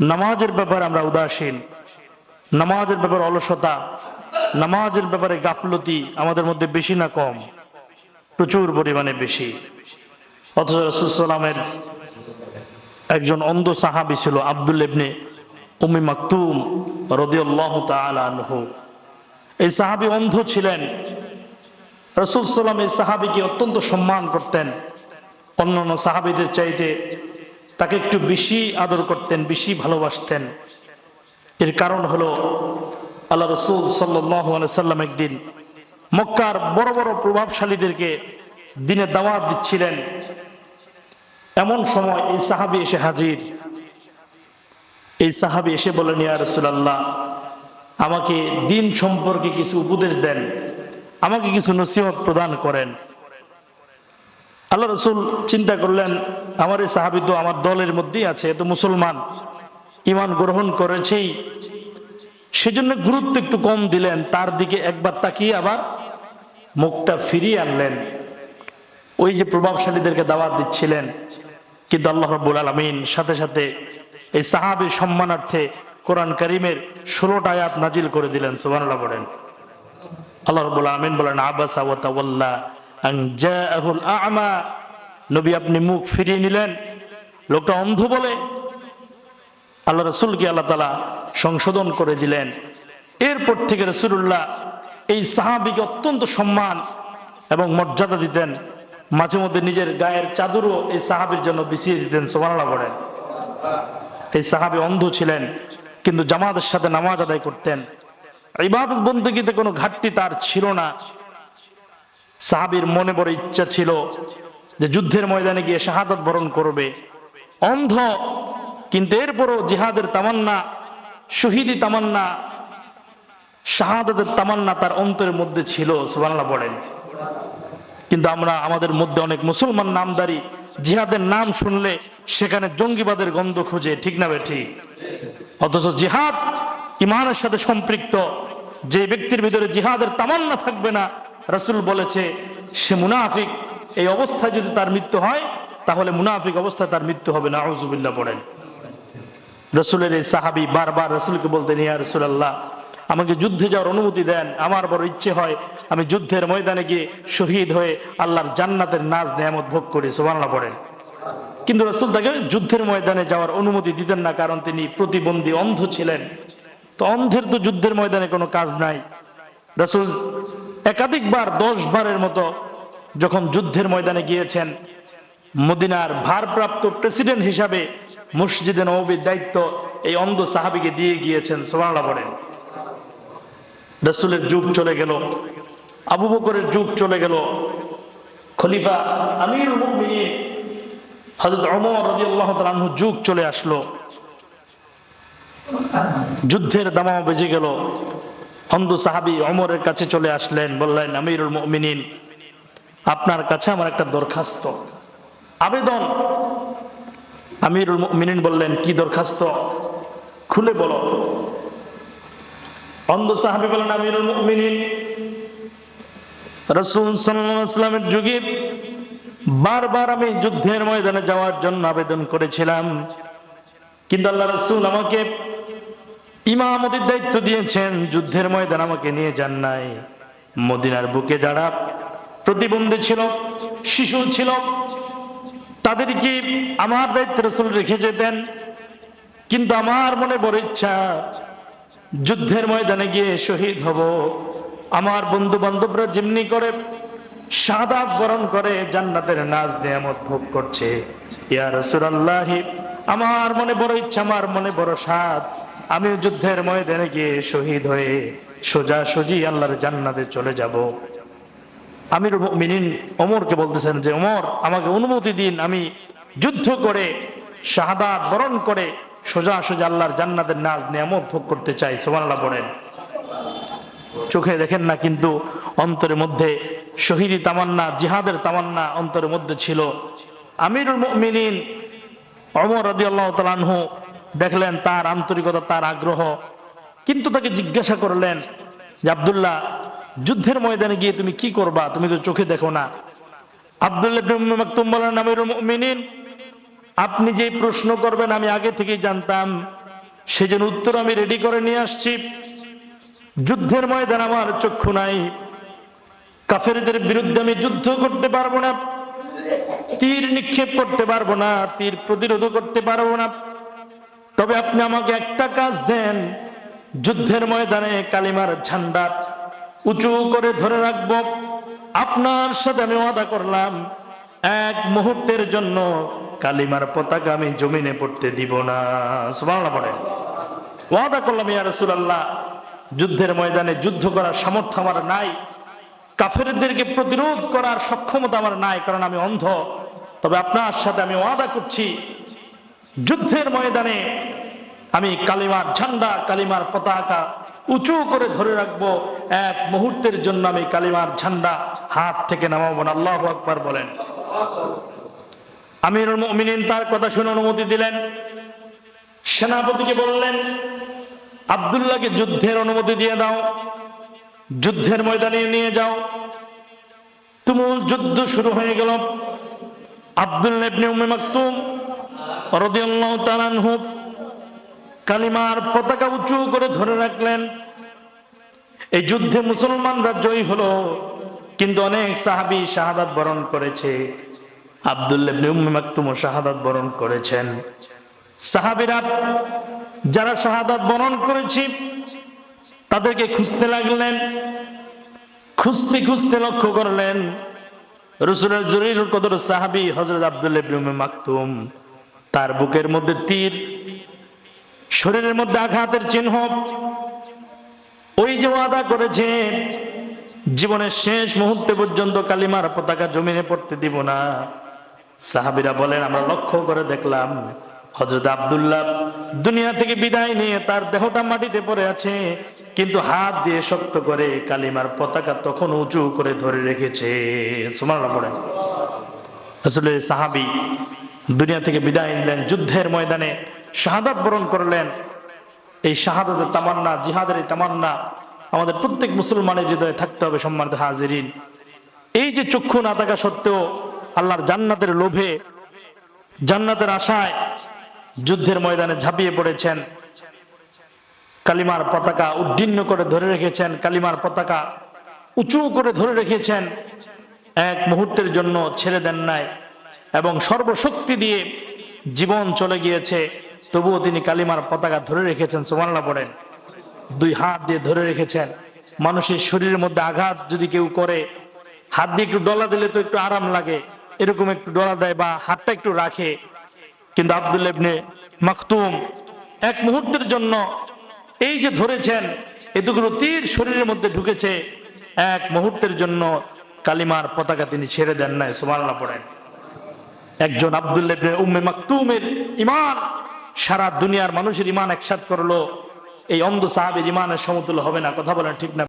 নামাজের ব্যাপারে আমরা উদাসীন, নামাজের ব্যাপারে অলসতা, নামাজের ব্যাপারে গাফলতি আমাদের মধ্যে বেশি না কম, প্রচুর পরিমাণে বেশি। অথচ রসুলামের একজন অন্ধ সাহাবি ছিল আব্দুল ইবনে উমি মাকতুম রদিয়াল্লাহ তাআলা আনহু। এই সাহাবি অন্ধ ছিলেন। রসুল সাল্লাম এই সাহাবিকে অত্যন্ত সম্মান করতেন। অন্যান্য সাহাবিদের চাইতে তাকে একটু বেশি আদর করতেন, বেশি ভালোবাসতেন। এর কারণ হলো আল্লাহ রসুল সাল্লাম একদিন মক্কার বড় বড় প্রভাবশালীদেরকে দিনে দাওয়াত দিচ্ছিলেন। এমন সময় এই সাহাবি এসে হাজির। এই সাহাবি এসে বলেন ইয়া রসুলাল্লাহ, আমাকে দিন সম্পর্কে কিছু উপদেশ দেন। আমাকে কিছু নসিহত প্রদান করেন। আল্লাহ রসুল চিন্তা করলেন, আমার এই সাহাবি তো আমার দলের মধ্যেই আছে, এ তো মুসলমান ইমান গ্রহণ করেছেই। সেজন্য গুরুত্ব একটু কম দিলেন, তার দিকে একবার তাকিয়ে আবার মুখটা ফিরিয়ে আনলেন। ওই যে প্রভাবশালীদেরকে দাওয়াত দিচ্ছিলেন, কিন্তু আল্লাহ রব্বুল আলমিন সাথে সাথে এই সাহাবির সম্মানার্থে কোরআন করিমের ষোলোটা আয়াত নাজিল করে দিলেন, সুবহানাল্লাহ বলেন। আল্লাহ রব্বুল আলমিন বলেন, আবাসা ওয়া তাওয়াল্লা আন জাআহুল আ'মা। নবী আপনি মুখ ফিরিয়ে নিলেন। লোকটা অন্ধ বলে। আল্লাহ রসুলকে আল্লাহ তালা সংশোধন করে দিলেন। এরপর থেকে রসুল্লাহ এই সাহাবিকে অত্যন্ত সম্মান এবং মর্যাদা দিতেন। মাঝে মধ্যে নিজের গায়ের চাদরও এই সাহাবির জন্য বিছিয়ে দিতেন সোমানালা বলেন। এই সাহাবি অন্ধ ছিলেন, কিন্তু জামাতের সাথে নামাজ আদায় করতেন। ইবাদত বন্দীতে কোনো ঘাটতি তার ছিল না। সাহাবির মনে বড় ইচ্ছা ছিল যে যুদ্ধের ময়দানে গিয়ে শাহাদত বরণ করবে। অন্ধ, কিন্তু এরপরও জিহাদের তামান্না, শহীদি তামান্না, শাহাদাতের তামান্না তার অন্তরের মধ্যে ছিল, সুবহানাল্লাহ বলেন। কিন্তু আমরা আমাদের মধ্যে অনেক মুসলমান নামদারি, জিহাদের নাম শুনলে সেখানে জঙ্গিবাদের গন্ধ খুঁজে, ঠিক না ঠিক অথচ জিহাদ ইমানের সাথে সম্পৃক্ত, যে ব্যক্তির ভিতরে জিহাদের তামান্না থাকবে না রাসূল বলেছে, সে মুনাফিক, এই অবস্থায় যদি তার মৃত্যু হয়, তাহলে মুনাফিক অবস্থায় তার মৃত্যু হবে না আউজুবিল্লাহ পড়েন। রসুলের এই সাহাবি বারবার রসুলকে বলতেন, ইয়া রসুলাল্লাহ, আমাকে যুদ্ধে যাওয়ার অনুমতি দেন, আমার বড় ইচ্ছে হয় আমি যুদ্ধের ময়দানে গিয়ে শহীদ হয়ে আল্লাহর জান্নাতের নাজ নেয়ামত ভোগ করি। সুবহানাল্লাহ পড়েন। কিন্তু রসুল তাকে যুদ্ধের ময়দানে যাওয়ার অনুমতি দিতেন না, কারণ তিনি প্রতিবন্ধী, অন্ধ ছিলেন। তো অন্ধের তো যুদ্ধের ময়দানে কোনো কাজ নাই। রসুল একাধিকবার দশ বারের মতো যখন যুদ্ধের ময়দানে গিয়েছেন, মদিনার ভারপ্রাপ্ত প্রেসিডেন্ট হিসাবে মসজিদে নবীর দায়িত্ব এই অন্ধ সাহাবিকে দিয়ে গিয়েছেন সোমালা রসুলের যুগ চলে গেল, আবু বকরের যুগ চলে গেল। খলিফা আমির ওমর রাদিয়াল্লাহু যুগ চলে আসলো। যুদ্ধের দামাও বেজে গেল। অন্ধ সাহাবি অমরের কাছে চলে আসলেন, বললেন, আমিরুল মুমিনিন, আপনার কাছে আমার একটা দরখাস্ত। আবেদন? আমিরুল মুমিনিন বললেন, কি দরখাস্ত? খুলে বলো। অন্ধ সাহাবি বলেন আমিরুল মুমিনিন, রসুল সাল্লামের যুগে বারবার আমি যুদ্ধের ময়দানে যাওয়ার জন্য আবেদন করেছিলাম। কিন্তু আল্লাহ রসুল আমাকে ইমামতির দায়িত্ব দিয়েছেন, যুদ্ধের ময়দান আমাকে নিয়ে যান নাই। মদিনার বুকে যারা প্রতিবন্ধী ছিল, শিশু ছিল তাদেরকে আমার দায়িত্ব রসুল রেখে যেতেন? কিন্তু আমার মনে বড় ইচ্ছা, যুদ্ধের ময়দানে গিয়ে শহীদ হব। আমার বন্ধু বান্ধবরা যেমনি করে সাদা বরণ করে জান্নাতের নাচ নেয়ামত ভোগ করছে। ইয়া রাসূলুল্লাহ, আমার মনে বড় ইচ্ছা, আমার মনে বড় স্বাদ। আমি যুদ্ধের ময়দানে গিয়ে শহীদ হয়ে সোজা সোজি আল্লাহর জান্নাতে চলে যাব। আমির মিনিন ওমরকে বলতেছেন যে, ওমর, আমাকে অনুমতি দিন, আমি যুদ্ধ করে শাহাদা বরণ করে সোজা সোজা আল্লাহর জান্নাতের নাজ নিয়ামত ভোগ করতে চাই। সোমাল্লাহ বলেন। চোখে দেখেন না, কিন্তু অন্তরের মধ্যে শহীদি তামান্না, জিহাদের তামান্না অন্তরের মধ্যে ছিল। আমিরুল মিনিন অমর রদি আল্লাহ তালানহু দেখলেন তার আন্তরিকতা, তার আগ্রহ। কিন্তু তাকে জিজ্ঞাসা করলেন, যে আবদুল্লাহ, যুদ্ধের ময়দানে গিয়ে তুমি কি করবা? তুমি তো চোখে দেখো না। আবদুল্লাহ মাকতুম বলেন, আমিরুল মুমিনিন, আপনি যে প্রশ্ন করবেন, আমি আগে থেকেই জানতাম। সেজন্য উত্তর আমি রেডি করে নিয়ে আসছি। যুদ্ধের ময়দান আমার চক্ষু নাই। কাফেরদের বিরুদ্ধে আমি যুদ্ধ করতে পারব না। তীর নিক্ষেপ করতে পারব না। তীর প্রতিরোধ করতে পারব না। তবে আপনি আমাকে একটা কাজ দেন। যুদ্ধের ময়দানে কালিমার ঝান্ডা উঁচু করে ধরে রাখব। আপনার সাথে আমি ওয়াদা করলাম, এক মুহূর্তের জন্য কালিমার পতাকা আমি জমিনে পড়তে দিব না। সুবহানাল্লাহ পড়ে। ওয়াদা করলাম, ইয়া রাসূলুল্লাহ, যুদ্ধের ময়দানে যুদ্ধ করার সামর্থ্য আমার নাই। কাফেরদেরকে প্রতিরোধ করার সক্ষমতা আমার নাই, কারণ আমি অন্ধ। তবে আপনার সাথে আমি ওয়াদা করছি যুদ্ধের ময়দানে আমি কালিমার ঝান্ডা, কালিমার পতাকা উঁচু করে ধরে রাখব। এক মুহূর্তের জন্য আমি কালিমার ঝান্ডা হাত থেকে নামাবো না। আল্লাহ আকবার বলেন। আমির মুমিনিন তার কথা শুনে অনুমতি দিলেন। সেনাপতিকে বললেন, আবদুল্লাহকে যুদ্ধের অনুমতি দিয়ে দাও। যুদ্ধের ময়দানে নিয়ে যাও। তুমুল যুদ্ধ শুরু হয়ে গেল। আব্দুল ইবনে মাকতুম কালিমার পতাকা উঁচু করে ধরে রাখলেন। এই যুদ্ধে মুসলমানরা জয়ী হলো, কিন্তু অনেক সাহাবী শাহাদাত বরণ করেছে। আব্দুল ইবনে উম্মে মাকতুম শাহাদাত বরণ করেছেন। সাহাবীরা যারা শাহাদাত বরণ করেছি, তাদেরকে খুঁজতে লাগলেন, খুঁজতে খুঁজতে লক্ষ্য করলেন। রসুলের জরির কদর সাহাবি হজরত আব্দুল ইবনে মাকতুম। তার বুকের মধ্যে তীর, শরীরের মধ্যে আঘাতের চিহ্ন। ওই যে ওয়াদা করেছে, জীবনের শেষ মুহূর্তে পর্যন্ত কালিমার পতাকা জমিনে পড়তে দিব না। সাহাবিরা বলেন, আমরা লক্ষ্য করে দেখলাম হজরত আব্দুল্লাহ দুনিয়া থেকে বিদায় নিয়ে তার দেহটা মাটিতে পড়ে আছে, কিন্তু হাত দিয়ে শক্ত করে কালিমার পতাকা তখন উঁচু করে ধরে রেখেছে। আসলে সাহাবি দুনিয়া থেকে বিদায় নিলেন, যুদ্ধের ময়দানে শাহাদাত বরণ করলেন। এই শাহাদাতের তামান্না, জিহাদের এই তামান্না, আমাদের প্রত্যেক মুসলমানের হৃদয়ে থাকতে হবে, সম্মানিত হাজিরিন। এই যে চক্ষু না থাকা সত্ত্বেও আল্লাহর জান্নাতের লোভে, জান্নাতের আশায় যুদ্ধের ময়দানে ঝাঁপিয়ে পড়েছেন। কালিমার পতাকা উদ্দীর্ণ করে ধরে রেখেছেন, কালিমার পতাকা উঁচু করে ধরে রেখেছেন। এক মুহূর্তের জন্য ছেড়ে দেন নাই। এবং সর্বশক্তি দিয়ে জীবন চলে গিয়েছে। তবুও তিনি কালিমার পতাকা ধরে রেখেছেন সোমাল্লা পড়েন। দুই হাত দিয়ে ধরে রেখেছেন। মানুষের শরীরের মধ্যে আঘাত যদি কেউ করে, হাত দিয়ে একটু ডলা দিলে তো একটু আরাম লাগে। এরকম একটু ডলা দেয় বা হাতটা একটু রাখে। কিন্তু আব্দুল ইবনে মাকতুম এক মুহূর্তের জন্য এই যে ধরেছেন এতগুলো তীর শরীরের মধ্যে ঢুকেছে। এক মুহূর্তের জন্য কালিমার পতাকা তিনি ছেড়ে দেন নাই, সুবহানাল্লাহ পড়েন। একজন আবদুল্লাহ উম্মে মাকতুমের ইমান সারা দুনিয়ার মানুষের ইমান একসাথ করল। এই অন্ধ সাহাবের ইমানের সমতুল্য হবে না, কথা বলেন ঠিক না।